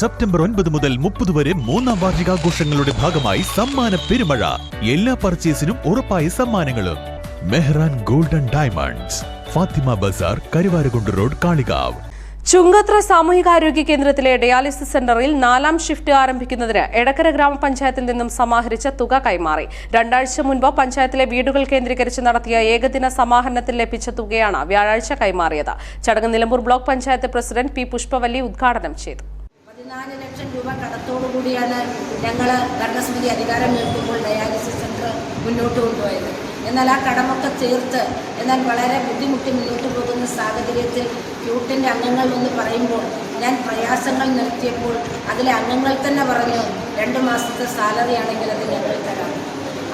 September ഒൻപത് മുതൽ മുപ്പത് വരെ മൂന്നാം വാർഷികാഘോഷങ്ങളുടെ ഭാഗമായി സമ്മാന പെരുമഴ. എല്ലാ പർച്ചേസിനും ഉറപ്പായ സമ്മാനങ്ങളും. Mehran golden diamonds. Fathima Bazar Karuvarakundu road Kalikavu. Chungathara സാമൂഹികാരോഗ്യ കേന്ദ്രത്തിലെ ഡയാലിസിസ് സെന്ററിൽ നാലാം ഷിഫ്റ്റ് ആരംഭിക്കുന്നതിന് എടക്കര ഗ്രാമപഞ്ചായത്തിൽ നിന്നും സമാഹരിച്ച തുക കൈമാറി. രണ്ടാഴ്ച മുൻപ് പഞ്ചായത്തിലെ വീടുകൾ കേന്ദ്രീകരിച്ച് നടത്തിയ ഏകദിന സമാഹരണത്തിൽ ലഭിച്ച തുകയാണ് വ്യാഴാഴ്ച കൈമാറിയത്. ചടങ്ങ് Nilambur block panchayat president P Pushpavalli ഉദ്ഘാടനം ചെയ്തു. പതിനാല് ലക്ഷം രൂപ കടത്തോടുകൂടിയാണ് ഞങ്ങൾ ഭരണസമിതി അധികാരം ഏൽക്കുമ്പോൾ ഡയാലിസിസ് സെന്റർ മുന്നോട്ട് കൊണ്ടുപോയത്. എന്നാൽ ആ കടമൊക്കെ ചേർത്ത് എന്നാൽ വളരെ ബുദ്ധിമുട്ടി മുന്നോട്ട് പോകുന്ന സാഹചര്യത്തിൽ ക്യൂട്ടിന്റെ അംഗങ്ങൾ എന്ന് പറയുമ്പോൾ ഞാൻ പ്രയാസങ്ങൾ നിർത്തിയപ്പോൾ അതിലെ അംഗങ്ങൾ തന്നെ പറഞ്ഞു രണ്ട് മാസത്തെ സാലറി ആണെങ്കിൽ അത് ഞങ്ങൾ തരാം.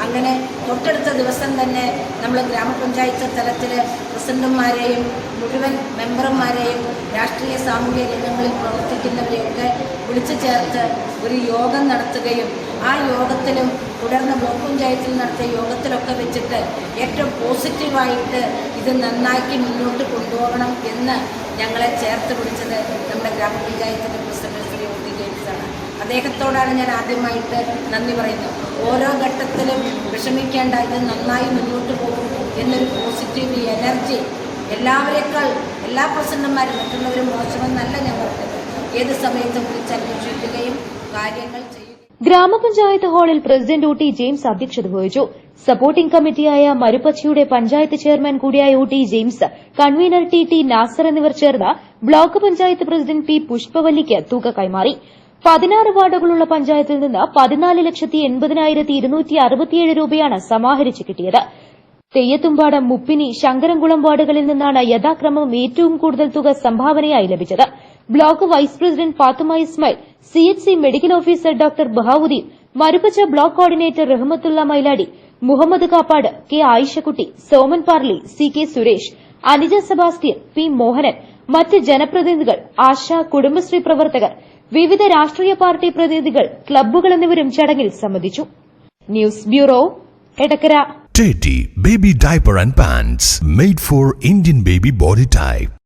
അങ്ങനെ തൊട്ടടുത്ത ദിവസം തന്നെ നമ്മൾ ഗ്രാമപഞ്ചായത്ത് തലത്തിൽ പ്രസിഡന്റുമാരെയും മുഴുവൻ മെമ്പർമാരെയും രാഷ്ട്രീയ സാമൂഹ്യ രംഗങ്ങളിൽ പ്രവർത്തിക്കുന്നവരെയൊക്കെ വിളിച്ചു ചേർത്ത് ഒരു യോഗം നടത്തുകയും ആ യോഗത്തിലും തുടർന്ന് ബ്ലോക്ക് പഞ്ചായത്തിൽ നടത്തിയ യോഗത്തിലൊക്കെ വെച്ചിട്ട് ഏറ്റവും പോസിറ്റീവായിട്ട് ഇത് നന്നാക്കി മുന്നോട്ട് കൊണ്ടുപോകണം എന്ന് ഞങ്ങളെ ചേർത്ത് വിളിച്ചത് നമ്മുടെ ഗ്രാമപഞ്ചായത്തിന്റെ പ്രസിഡന്റ് ശ്രീ ഒ ജെയിംസാണ് അദ്ദേഹത്തോടാണ് ഞാൻ ആദ്യമായിട്ട് നന്ദി പറയുന്നത്. ഓരോ ഘട്ടത്തിലും വിഷമിക്കേണ്ട ഇത് നന്നായി മുന്നോട്ട് പോകും എന്നൊരു പോസിറ്റീവ് എനർജി എല്ലാവരേക്കാൾ എല്ലാ പ്രസിഡന്റുമാരും മറ്റുള്ളവരും മോശമെന്നല്ല ഞാൻ പറഞ്ഞത്. ഏത് സമയത്തും വിളിച്ചന്വേഷിക്കുകയും കാര്യങ്ങൾ ചെയ്യുകയും ഗ്രാമപഞ്ചായത്ത് ഹാളിൽ പ്രസിഡന്റ് ടി ജെയിംസ് അധ്യക്ഷത വഹിച്ചു. സപ്പോർട്ടിംഗ് കമ്മിറ്റിയായ മരുപ്പച്ചിയുടെ പഞ്ചായത്ത് ചെയർമാൻ കൂടിയായ T James convener T T Nasar എന്നിവർ ചേർന്ന് ബ്ലോക്ക് പഞ്ചായത്ത് പ്രസിഡന്റ് പി പുഷ്പവല്ലിക്ക് തുക കൈമാറി. പതിനാറ് വാർഡുകളുള്ള പഞ്ചായത്തിൽ നിന്ന് പതിനാല് ലക്ഷത്തി എൺപതിനായിരത്തി ഇരുന്നൂറ്റി അറുപത്തിയേഴ് രൂപയാണ് സമാഹരിച്ച് കിട്ടിയത്. തെയ്യത്തുംപാടം മുപ്പിനി ശങ്കരംകുളം വാർഡുകളിൽ നിന്നാണ് യഥാക്രമം ഏറ്റവും കൂടുതൽ തുക സംഭാവനയായി ലഭിച്ചത്. Block vice president Fathuma Ismail C H C medical officer doctor Bahavudheen Maruppacha block coordinator Rahmathulla Mailadi Muhammad Kappad K Ayishakutty Soman Parli C K Suresh Anija Sebastian P Mohanan മറ്റ് ജനപ്രതിനിധികൾ ആശ കുടുംബശ്രീ പ്രവർത്തകർ വിവിധ രാഷ്ട്രീയ പാർട്ടി പ്രതിനിധികൾ ക്ലബ്ബുകൾ എന്നിവരും ചടങ്ങിൽ സംബന്ധിച്ചു news bureau Edakkara Teddy Baby Diaper and Pants made for Indian baby body type.